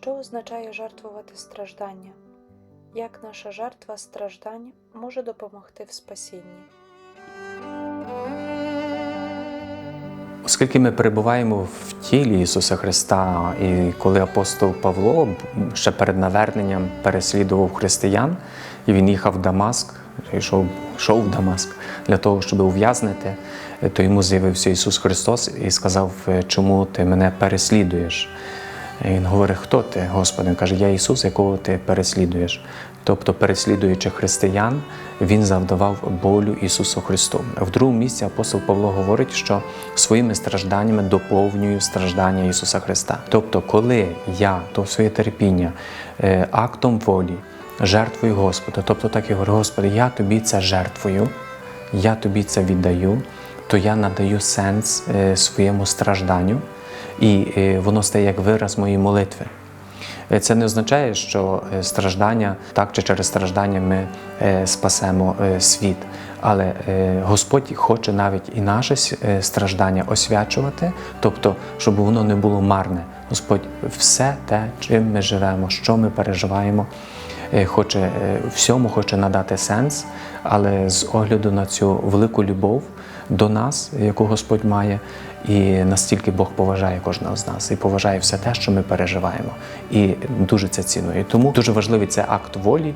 Що означає жертвувати страждання? Як наша жертва страждань може допомогти в спасінні? Оскільки ми перебуваємо в тілі Ісуса Христа, і коли апостол Павло ще перед наверненням переслідував християн, і він їхав в Дамаск, йшов, йшов в Дамаск для того, щоб ув'язнити, то йому з'явився Ісус Христос і сказав, чому ти мене переслідуєш. І Він говорить, хто ти, Господи? Він каже, я Ісус, якого ти переслідуєш. Тобто, переслідуючи християн, Він завдавав болю Ісусу Христу. В другому місці апостол Павло говорить, що своїми стражданнями доповнюю страждання Ісуса Христа. Тобто, коли я то своє терпіння е, актом волі, жертвою Господа, тобто так і говорю, Господи, я тобі це жертвую, я тобі це віддаю, то я надаю сенс е, своєму стражданню і е, воно стає як вираз моєї молитви. Е, Це не означає, що е, страждання, так чи через страждання ми спасемо світ. Але Господь хоче навіть і наше страждання освячувати, тобто, щоб воно не було марне. Господь все те, чим ми живемо, що ми переживаємо, хоче всьому хоче надати сенс, але з огляду на цю велику любов до нас, яку Господь має, і настільки Бог поважає кожного з нас і поважає все те, що ми переживаємо, і дуже це цінує. Тому дуже важливий це акт волі,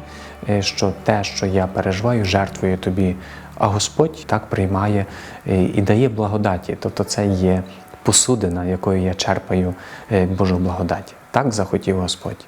е, що те, що я переживаю, жертвую тобі. А Господь так приймає е, і дає благодаті. Тобто, це є посудина, якою я черпаю е, Божу благодать. Так захотів Господь.